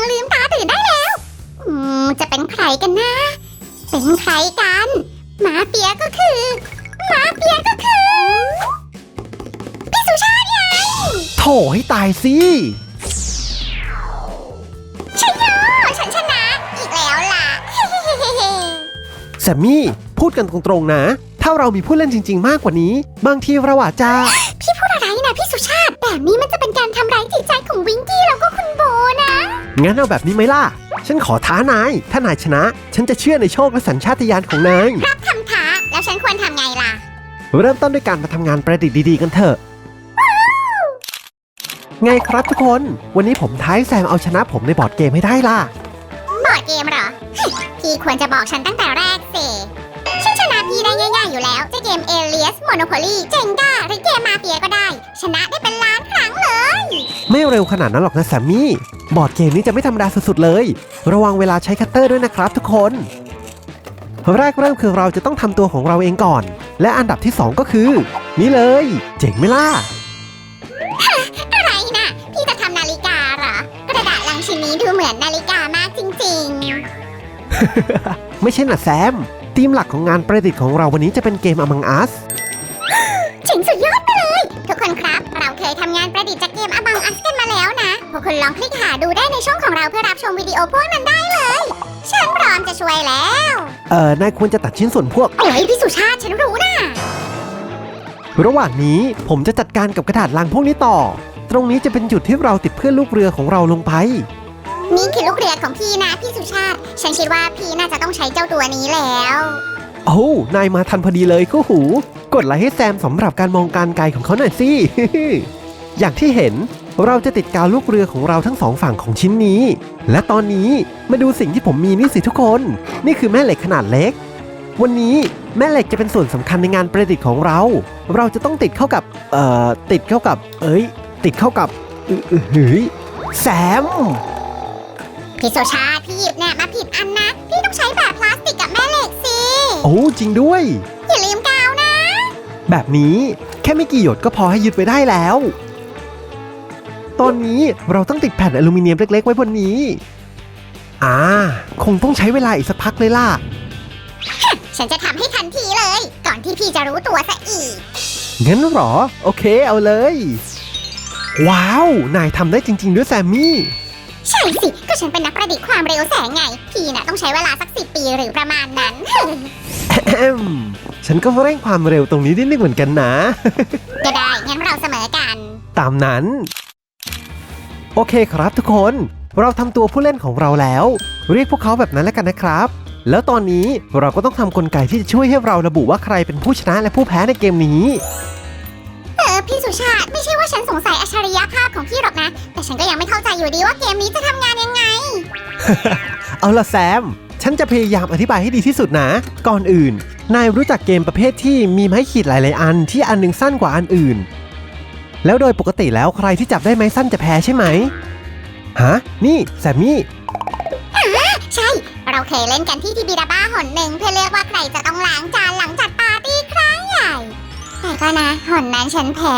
งลืมตาตื่นได้แล้ว อืม จะเป็นใครกันนะ เป็นใครกัน หมาเปียก็คือหมาเปียก็คือ พี่สุชาติไงโถให้ตายสิชัยโยฉันชนะ อีกแล้วล่ะ แซมมี่ พูดกันตรงๆนะ ถ้าเรามีผู้เล่นจริง ๆ มากกว่านี้ บางทีเราอาจจะ แบบนี้มันจะเป็นการทำร้ายจิตใจของวิงกี้แล้วก็คุณโบนะ งั้นเอาแบบนี้ไหมล่ะ ฉันขอท้านาย ถ้านายชนะ ฉันจะเชื่อในโชคและสัญชาตญาณของนาย รับคำท้า แล้วฉันควรทำไงล่ะ เริ่มต้นด้วยการมาทำงานประดิษฐ์ดีๆกันเถอะ ไงครับทุกคน วันนี้ผมท้ายแซมเอาชนะผมในบอร์ดเกมให้ได้ล่ะ บอร์ดเกมเหรอ พี่ควรจะบอกฉันตั้งแต่แรกสิ ฉันชนะพี่ได้ง่ายๆอยู่แล้ว จะเกมเอเลียสโมโนโพลีเจงก้าหรือเกมมาเฟียก็ได้ ชนะได้เป็นล้านครั้งเลย ไม่เร็วขนาดนั้นหรอกนะแซมมี่ บอร์ดเกมนี้จะไม่ธรรมดาสุดๆเลย ระวังเวลาใช้คัตเตอร์ด้วยนะครับทุกคนแรกเริ่มคือเราจะต้องทำตัวของเราเองก่อน และอันดับที่ 2 ก็คือ นี่เลย เจ๋งไหมล่ะ อะไรนะพี่จะทำนาฬิกาเหรอกระดาษลังชิ้นนี้ดูเหมือนนาฬิกามากจริงไม่ใช่น่ะแซม ทีมหลักของงานประดิษฐ์ของเราวันนี้จะเป็นเกม Among Us ๆเจ๋งสุดยอดไปเลย ทุกคนครับ เราเคยทำงานประดิษฐ์จากเกม Among Us กันมาแล้วนะ พวกคุณลองคลิกหาดูได้ในช่องของเราเพื่อรับชมวิดีโอพวกนั้นได้เลย ฉันพร้อมจะช่วยแล้ว เอ่อนายควรจะตัดชิ้นส่วนพวก โอ้ยพี่สุชาติฉันรู้นะระหว่างนี้ผมจะจัดการกับกระดาษลังพวกนี้ต่อ ตรงนี้จะเป็นจุดที่เราติดเพื่อนลูกเรือของเราลงไป นี่คือลูกเรือของพี่นะพี่สุชาติ ฉันคิดว่าพี่น่าจะต้องใช้เจ้าตัวนี้แล้ว โอ้นายมาทันพอดีเลยคู่หู กดไลค์ให้แซมสำหรับการมองการไกลของเขาหน่อยสิ อย่างที่เห็นเราจะติดกาวลูกเรือของเราทั้งสองฝั่งของชิ้นนี้ และตอนนี้มาดูสิ่งที่ผมมีนี่สิทุกคน นี่คือแม่เหล็กขนาดเล็ก วันนี้แม่เหล็กจะเป็นส่วนสำคัญในงานประดิษฐ์ของเรา เราจะต้องติดเข้ากับ เอ่อ ติดเข้ากับ เอ้ย ติดเข้ากับอืออือหือแซม พี่สุชาติพี่หยิบเนี่ยมาผิดอันนะ พี่ต้องใช้แบบพลาสติกกับแม่เหล็กสิ โอ้จริงด้วย อย่าลืมกาวนะ แบบนี้แค่ไม่กี่หยดก็พอให้ยึดไว้ได้แล้ว ตอนนี้เราต้องติดแผ่นอลูมิเนียมเล็ก ๆ ไว้บนนี้ อ่า คงต้องใช้เวลาอีกสักพักเลยล่ะ ฉันจะทำให้ทันทีเลย ก่อนที่พี่จะรู้ตัวซะอีก งั้นเหรอ โอเคเอาเลย ว้าว นายทำได้จริง ๆ ด้วยแซมมี่ ใช่สิ ก็ฉันเป็นนักประดิษฐ์ความเร็วแสงไง พี่น่ะต้องใช้เวลาสักสิปีหรือประมาณนั้น แอมฉันก็เร่งความเร็วตรงนี้ได้นึกเหมือนกันนะ ก็ได้ งั้นเราเสมอกัน ตามนั้น โอเคครับทุกคน เราทำตัวผู้เล่นของเราแล้ว เรียกพวกเขาแบบนั้นแล้วกันนะครับ แล้วตอนนี้เราก็ต้องทำกลไกที่จะช่วยให้เราระบุว่าใครเป็นผู้ชนะและผู้แพ้ในเกมนี้เออ พี่สุชาติ ไม่ใช่ว่าฉันสงสัยอัจฉริยภาพของพี่หรอกนะ แต่ฉันก็ยังไม่เข้าใจอยู่ดีว่าเกมนี้จะทำงานยังไง เอาล่ะแซม ฉันจะพยายามอธิบายให้ดีที่สุดนะ ก่อนอื่น นายรู้จักเกมประเภทที่มีไม้ขีดหลาย ๆ อันที่อันหนึงสั้นกว่าอันอื่น แล้วโดยปกติแล้วใครที่จับได้ไม้สั้นจะแพ้ใช่ไหมฮะนี่แซมมี่ ใช่ เราเคยเล่นกันที่ทีบีดาบ้าหนหนึ่งเพื่อเลือกว่าใครจะต้องล้างจานหลังจัดปาร์ตี้ครั้งใหญ่ แต่ก็นะหนนั้นฉันแพ้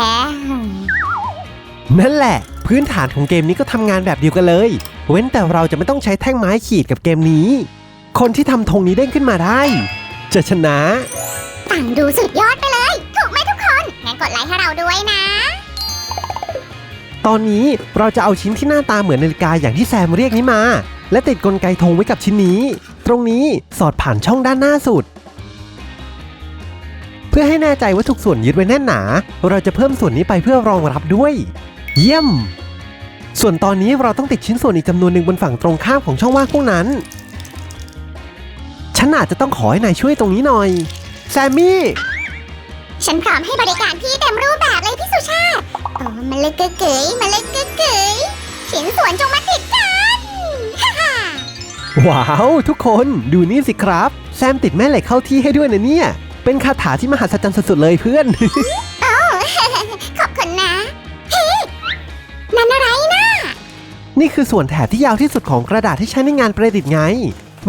นั่นแหละ พื้นฐานของเกมนี้ก็ทำงานแบบเดียวกันเลย เว้นแต่เราจะไม่ต้องใช้แท่งไม้ขีดกับเกมนี้ คนที่ทำธงนี้เด้งขึ้นมาได้ จะชนะ ต่างดูสุดยอดไปเลย ถูกไหมทุกคน งั้นกดไลค์ให้เราด้วยนะ ตอนนี้เราจะเอาชิ้นที่หน้าตาเหมือนนาฬิกาอย่างที่แซมเรียกนี้มา และติดกลไกธงไว้กับชิ้นนี้ ตรงนี้สอดผ่านช่องด้านหน้าสุด เพื่อให้แน่ใจว่าทุกส่วนยึดไว้แน่นหนา เราจะเพิ่มส่วนนี้ไปเพื่อรองรับด้วย เยี่ยม ส่วนตอนนี้เราต้องติดชิ้นส่วนอีกจำนวนหนึ่งบนฝั่งตรงข้ามของช่องว่างพวกนั้น ฉันอาจจะต้องขอให้นายช่วยตรงนี้หน่อย แซมมี่ ฉันพร้อมให้บริการพี่เต็มรูปแบบเลยพี่สุชาติโอ้มันเลยเก๋เก๋ๆมันเลยเก๋เก๋ๆชิ้นส่วนจงมาติดกันฮ่าฮ่าว้าว ทุกคนดูนี่สิครับ แซมติดแม่เหล็กเข้าที่ให้ด้วยนะเนี่ย เป็นคาถาที่มหัศจรรย์สุดๆเลยเพื่อนขอบคุณนะเฮ้นั่นอะไรนะนี่คือส่วนแถบที่ยาวที่สุดของกระดาษที่ใช้ในงานประดิษฐ์ไง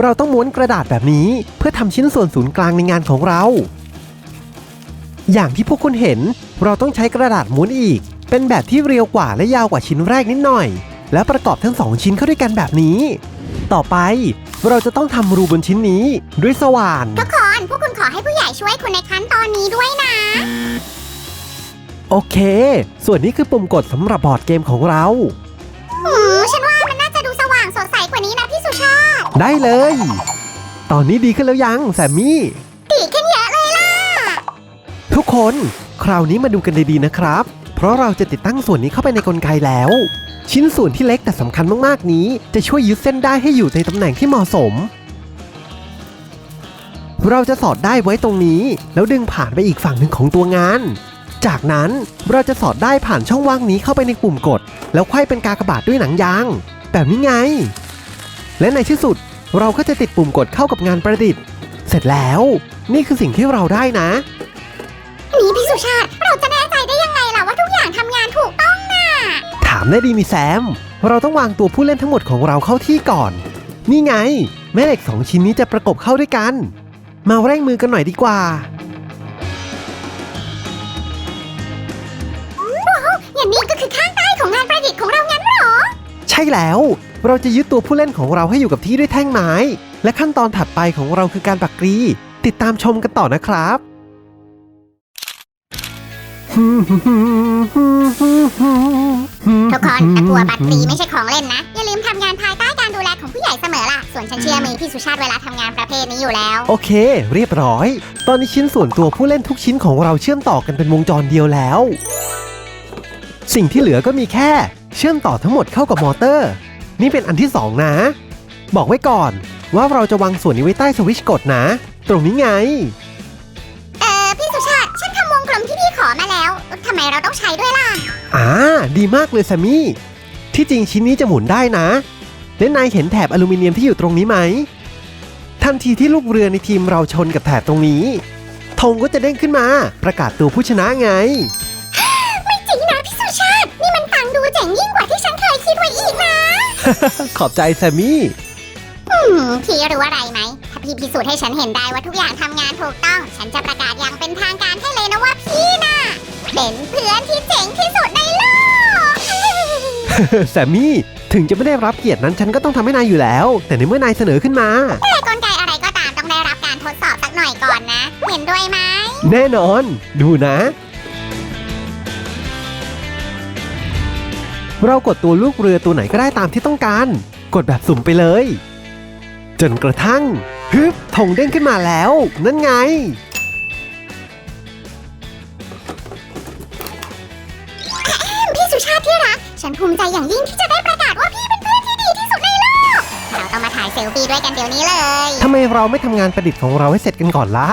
เราต้องม้วนกระดาษแบบนี้ เพื่อทำชิ้นส่วนศูนย์กลางในงานของเรา อย่างที่พวกคุณเห็น เราต้องใช้กระดาษม้วนอีก เป็นแบบที่เรียวกว่าและยาวกว่าชิ้นแรกนิดหน่อย แล้วประกอบทั้งสองชิ้นเข้าด้วยกันแบบนี้ ต่อไป เราจะต้องทำรูบนชิ้นนี้ ด้วยสว่านทุกคน ช่วยคุณในขั้นตอนนี้ด้วยนะ โอเค ส่วนนี้คือปุ่มกดสำหรับบอร์ดเกมของเราอืมฉันว่ามันน่าจะดูสว่างสดใสกว่านี้นะพี่สุชาติได้เลย ตอนนี้ดีขึ้นแล้วยังแซมมี่ ดีขึ้นเยอะเลยล่ะ ทุกคน คราวนี้มาดูกันดีๆนะครับ เพราะเราจะติดตั้งส่วนนี้เข้าไปในกลไกแล้ว ชิ้นส่วนที่เล็กแต่สำคัญมากๆนี้ จะช่วยยึดเส้นได้ให้อยู่ในตำแหน่งที่เหมาะสม เราจะสอดได้ไว้ตรงนี้ แล้วดึงผ่านไปอีกฝั่งหนึ่งของตัวงาน จากนั้นเราจะสอดได้ผ่านช่องว่างนี้เข้าไปในปุ่มกด แล้วไขว้เป็นกากบาทด้วยหนังยาง แบบนี้ไง และในที่สุดเราก็จะติดปุ่มกดเข้ากับงานประดิษฐ์ เสร็จแล้ว นี่คือสิ่งที่เราได้นะ นี่พี่สุชาติ เราจะแน่ใจได้ยังไงล่ะว่าทุกอย่างทำงานถูกต้องน่ะ ถามได้ดีมีแซม เราต้องวางตัวผู้เล่นทั้งหมดของเราเข้าที่ก่อน นี่ไง แม่เหล็กสองชิ้นนี้จะประกบเข้าด้วยกัน มาเร่งมือกันหน่อยดีกว่า อย่างนี้ก็คือข้างใต้ของงานประดิษฐ์ของเรางั้นเหรอ ใช่แล้ว เราจะยึดตัวผู้เล่นของเราให้อยู่กับที่ด้วยแท่งไม้ และขั้นตอนถัดไปของเราคือการปักกรี ติดตามชมกันต่อนะครับ ทุกคนตะกัวบัตรตีไม่ใช่ของเล่นนะ อย่าลืมทำงานภายใต้การดูแลของผู้ใหญ่เสมอล่ะ ส่วนฉันเชื่อมือพี่สุชาติเวลาทำงานประเภทนี้อยู่แล้ว โอเค เรียบร้อย ตอนนี้ชิ้นส่วนตัวผู้เล่นทุกชิ้นของเราเชื่อมต่อกันเป็นวงจรเดียวแล้ว สิ่งที่เหลือก็มีแค่ เชื่อมต่อทั้งหมดเข้ากับมอเตอร์ นี่เป็นอันที่สองนะ บอกไว้ก่อน ว่าเราจะวางส่วนนี้ไว้ใต้สวิตช์กดนะ ตรงนี้ไง ต้องใช้ด้วยล่ะ อ่า ดีมากเลยแซมมี่ ที่จริงชิ้นนี้จะหมุนได้นะ และนายเห็นแถบอลูมิเนียมที่อยู่ตรงนี้ไหม ทันทีที่ลูกเรือในทีมเราชนกับแถบตรงนี้ ธงก็จะเด้งขึ้นมา ประกาศตัวผู้ชนะไง ไม่จริงนะพี่สุชาติ นี่มันฟังดูเจ๋งยิ่งกว่าที่ฉันเคยคิดไว้อีกนะ ขอบใจแซมมี่ อืมพี่รู้อะไรไหม ถ้าพี่พิสูจน์ให้ฉันเห็นได้ว่าทุกอย่างทำงานถูกต้อง ฉันจะประกาศอย่างเป็นทางการให้เลยนะว่าพี่น่ะ เป็นเพื่อนที่เจ๋งที่สุดในโลก แซมมี่ ถึงจะไม่ได้รับเกียรตินั้นฉันก็ต้องทำให้นายอยู่แล้ว แต่ในเมื่อนายเสนอขึ้นมา แต่กลไกอะไรก็ตามต้องได้รับการทดสอบสักหน่อยก่อนนะ เห็นด้วยไหม แน่นอน ดูนะ เรากดตัวลูกเรือตัวไหนก็ได้ตามที่ต้องการ กดแบบสุ่มไปเลย จนกระทั่ง ฮึบธงเด้งขึ้นมาแล้ว นั่นไง มิใจอย่างยิ่งที่จะได้ประกาศว่าพี่เป็นเพื่อนที่ดีที่สุดในโลก เราต้องมาถ่ายเซลฟี่ด้วยกันเดี๋ยวนี้เลย ทำไมเราไม่ทำงานประดิษฐ์ของเราให้เสร็จกันก่อนล่ะ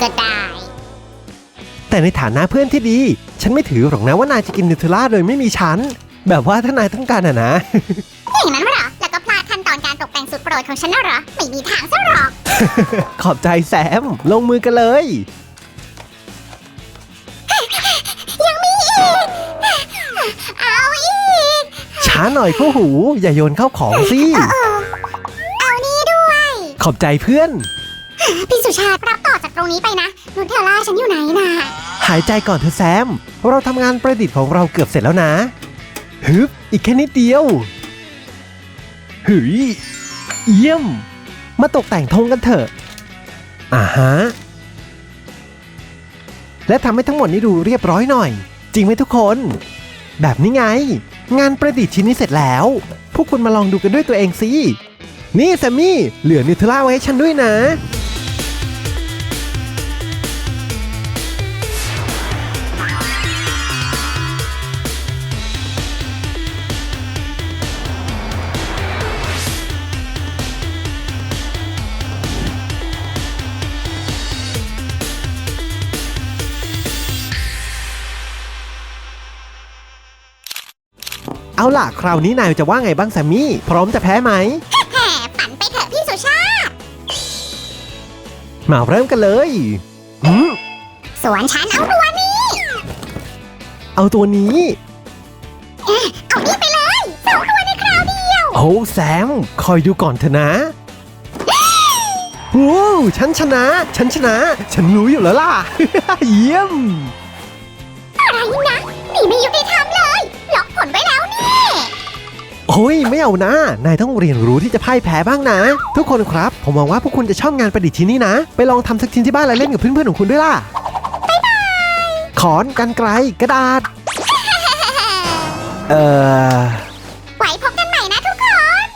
ก็ได้ แต่ในฐานะเพื่อนที่ดี ฉันไม่ถือหรอกนะว่านายจะกินนิวเทลล่าโดยไม่มีฉัน แบบว่าถ้านายต้องการอะนะ อย่างนั้นเหรอ แล้วก็พลาดขั้นตอนการตกแต่งสุดโปรดของฉันน่ะเหรอ ไม่มีทางซะหรอก ขอบใจแซม ลงมือกันเลย หน่อยคู่หู อย่าโยนเข้าของสิ เอานี่ด้วย ขอบใจเพื่อน พี่สุชาติรับต่อจากตรงนี้ไปนะนุชเทลล่าฉันอยู่ไหนนะหายใจก่อนเถอะแซม เราทำงานประดิษฐ์ของเราเกือบเสร็จแล้วนะ ฮึบ อีกแค่นิดเดียวหืยเยี่ยม มาตกแต่งธงกันเถอะ อ่าฮะ และทำให้ทั้งหมดนี้ดูเรียบร้อยหน่อย จริงไหมทุกคน แบบนี้ไง งานประดิษฐ์ชิ้นนี้เสร็จแล้ว พวกคุณมาลองดูกันด้วยตัวเองสิ นี่แซมมี่ เหลือนิวเทล่าไว้ให้ฉันด้วยนะ เอาล่ะ คราวนี้นายจะว่าไงบ้างแซมมี่ พร้อมจะแพ้ไหมแหมฝันไปเถอะพี่สุชาติมาเริ่มกันเลยหืมส่วนฉันเอาตัวนี้เอาตัวนี้เอานี่ไปเลยสองตัวในคราวเดียว โอ้แซม คอยดูก่อนเถอะนะโอ้ฉันชนะ ฉันชนะ ฉันรู้อยู่แล้วล่ะ เยี่ยม อะไรนะนี่ไม่ยุติธรรม โอ้ยไม่เอานะ นายต้องเรียนรู้ที่จะพ่ายแพ้บ้างนะ ทุกคนครับ ผมหวังว่าพวกคุณจะชอบงานประดิษฐ์ชิ้นนี้นะ ไปลองทำสักชิ้นที่บ้านแล้วเล่นกับเพื่อนๆของคุณด้วยล่ะบ๊ายบายขอนกันไกลกระดาษ เอ่อ ไว้พบกันใหม่นะทุกคน